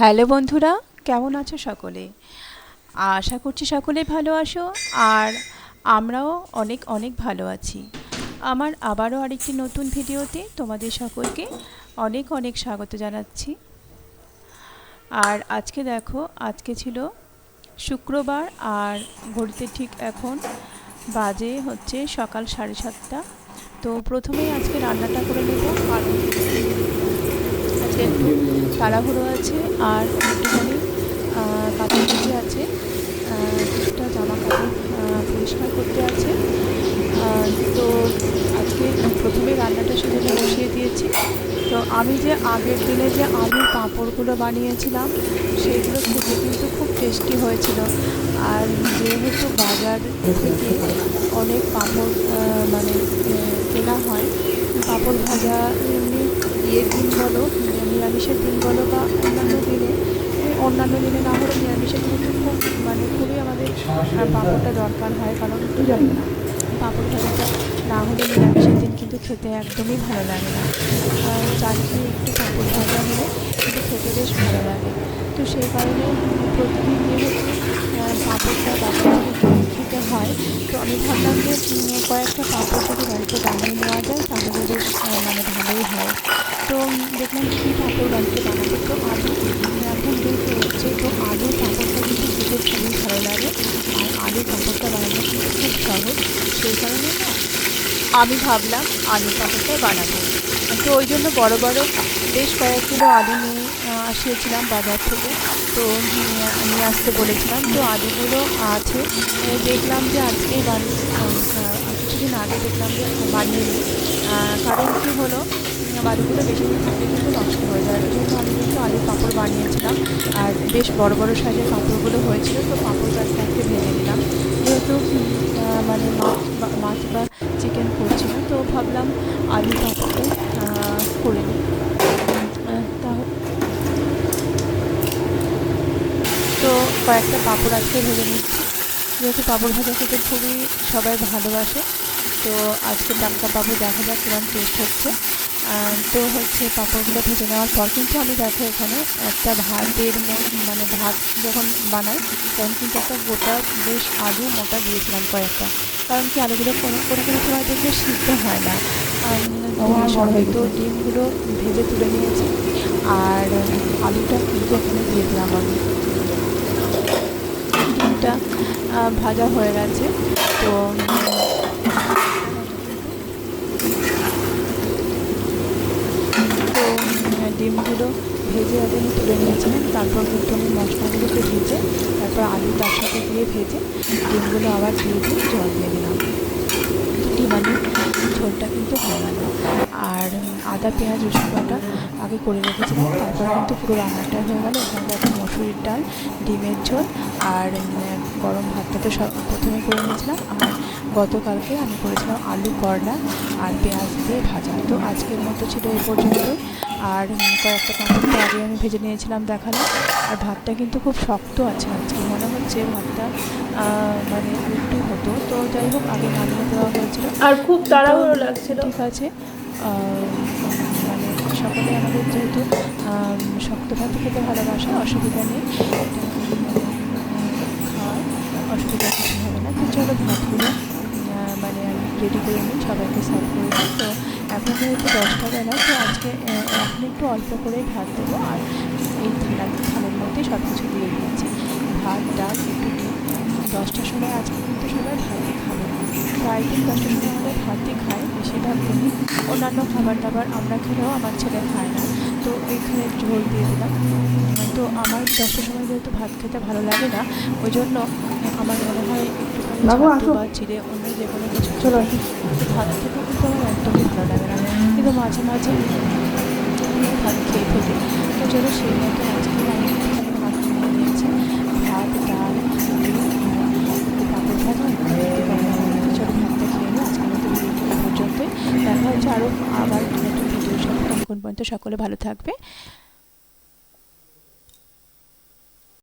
Hello বন্ধুরা, কেমন আছো সকলে? আশা করছি সকলে ভালো আছো আর আমরাও অনেক অনেক ভালো আছি। আমার আবারও আরেকটি নতুন ভিডিওতে তোমাদের সকলকে অনেক অনেক স্বাগত জানাচ্ছি। আর আজকে দেখো, আজকে ছিল শুক্রবার আর ঘড়িতে ঠিক এখন বাজে হচ্ছে সকাল সাড়ে সাতটা। তো প্রথমেই আজকে রান্নাটা করে নেব। আর আজকে একটু তাড়াহুড়ো আছে আর একটুখানি কাপড় ভিজে আছে কিছুটা জামা কাপড় পরিষ্কার করতে আছে। তো আজকে প্রথমে রান্নাটা সেখানে বসিয়ে দিয়েছি। তো আমি যে আগের দিনে যে আলুর পাঁপড়গুলো বানিয়েছিলাম, সেগুলো খেতে কিন্তু খুব টেস্টি হয়েছিল। আর যেহেতু বাজার থেকে অনেক পাঁপড় মানে কেনা হয়, পাঁপড় ভাজা এমনি ইয়ের দিন বলো নিরামিষের দিন বলো বা অন্যান্য দিনে অন্যান্য দিনে না হলে নিরামিষের দিনে খুব মানে খুবই আমাদের পাঁপড়টা দরকার হয় কারণ পাঁপড় ভাজাটা না হলে নিরামিষের দিন কিন্তু খেতে একদমই ভালো লাগে না। আর চাটনি একটু পাঁপড় ভাজা হলে কিন্তু খেতে বেশ ভালো লাগে। তো সেই কারণে প্রতিদিন যেহেতু পাঁপড়টা বাজার থেকে খেতে হয় তো আমি ভাবলাম যে কয়েকটা পাঁপড় যদি বাড়িতে বানিয়ে নেওয়া যায় তাহলে বেশ মানে ভালোই হয়। তো দেখলাম কী পাঁপড় বাড়িতে বানাবো তো আলু এখন দেখতে হচ্ছে তো আলুর পাঁপড়টা কিন্তু খেতে খুবই ভালো লাগে। আর আলুর পাঁপড়টা বানানো কিন্তু খুব সহজ। সেই কারণে না আমি ভাবলাম আলুর পাঁপড়টাই বানাবো। তো ওই জন্য বড় বড় বেশ কয়েক কিলো আলু নিয়ে আসিয়েছিলাম বাজার থেকে। তো নিয়ে আসতে বলেছিলাম। তো আলুগুলো আছে। দেখলাম যে আজকেই বানিয়ে কিছুদিন আগে দেখলাম যে বানিয়ে কারণ কী হলো? আলুগুলো বেশি কিন্তু নষ্ট হয়ে যায়। ওই জন্য আমি কিন্তু আলুর পাঁপড় বানিয়েছিলাম। আর বেশ বড় বড় সাইজের পাঁপড়গুলো হয়েছিল, তো পাঁপড় গাছটা আজকে ভেঙে নিলাম। যেহেতু মানে মাছ বা মাছ বা চিকেন করছি না তো ভাবলাম আলু পাঁপড়ে করে নিই। তো কয়েকটা পাঁপড় আজকে ভেজে নিচ্ছি যেহেতু পাঁপড় ভাজা খেতে খুবই সবাই ভালোবাসে, তো আজকে টাটকা পাঁপড় দেখা যাক কিরম টেস্ট হচ্ছে। তো হচ্ছে পাঁপড়গুলো ভেজে নেওয়ার পর কিন্তু আমি দেখো এখানে একটা ভাতের ম- মানে ভাত যখন বানাই তখন কিন্তু একটা গোটা বেশ আলু মোটা দিয়েছিলাম কয়েকটা। কারণ কি আলুগুলো কোনো কোনো কোনো সময় দেখবে সিদ্ধ হয় না। আম, ডিমের তো ডিমগুলো ভেজে তুলে নিয়েছি। আর আলুটা কিন্তু ওখানে দিয়ে দিলাম আমি। ডিমটা ভাজা হয়ে গেছে। তো ডিমগুলো ভেজে আগে তুলে নিয়েছিলাম, তারপর কিন্তু আমি মশলাগুলোকে ভেজে, তারপর আলু তার সাথে দিয়ে ভেজে ডিমগুলো আবার দিয়ে দিয়ে জল দিয়ে দিলাম। ডিম আলু ঝোলটা কিন্তু হয়ে গেল আর আদা পেঁয়াজ রসুন বাটা আগে করে রেখেছিলাম। তারপর কিন্তু পুরো রান্নাটা হয়ে গেল। এখানে দেখো মসুরির ডাল ডিমের ঝোল আর গরম ভাতটা তো সব প্রথমে করে নিয়েছিলাম। আর গতকালকে আমি করেছিলাম আলু করলা আর পেঁয়াজ দিয়ে ভাজা। তো আজকের মতো ছিল এই পর্যন্তই। আর কয়েকটা কাঁচা আগে আমি ভেজে নিয়েছিলাম দেখালাম। আর ভাতটা কিন্তু খুব শক্ত আছে আজকে। মনে হচ্ছে ভাতটা মানে একটু হতো। তো যাই হোক আগে নামিয়ে দেওয়া হয়েছিল। আর খুব তাড়াহুড়ো তো লাগছিল। ঠিক আছে। মানে সকলে আমাদের যেহেতু শক্ত ভাত খেতে ভালোবাসে, অসুবিধা নেই। খাওয়ার অসুবিধা কিছু হবে না। তো চলো ভাতগুলো মানে আমি রেডি করে নিই, সবাইকে সার্ভ করে দিই তো এখন যেহেতু দশটা বেলা, তো আজকে এখন একটু অল্প করেই ভাত দেবো। আর এই থালা থালের মধ্যে সব কিছু দিয়ে দিয়েছি ভাত, ডাল, একটু দশটার সময় আজকে কিন্তু সবাই ভাত খাবে। দশটার সময় আমরা ভাতই খাই বেশিরভাগ দিনই অন্যান্য খাবার দাবার আমরা খেলেও আমার ছেলে খায় না। তো এইখানে ঝোল দিয়ে দিলাম। তো আমার দশটার সময় যেহেতু ভাত খেতে ভালো লাগে না ওই জন্য আমার মনে হয় একটু। বা চিড়ে অন্য যে কোনো কিছু চলো। ভাত খেতে কিন্তু আমার একদমই ভালো লাগে না। কিন্তু মাঝে মাঝে ভাত খেয়ে ফেলি। তো চলো সেই মতো আজকে আমি ভাত নিয়ে নিয়েছি ভাত ডাল আর ভাজা তো চলো ভাতটা খেয়ে নিই আজকের মতো ভিডিওটি এই পর্যন্তই দেখা হচ্ছে আরও আবার নতুন ভিডিওর সাথে তখন পর্যন্ত সকলে ভালো থাকবে।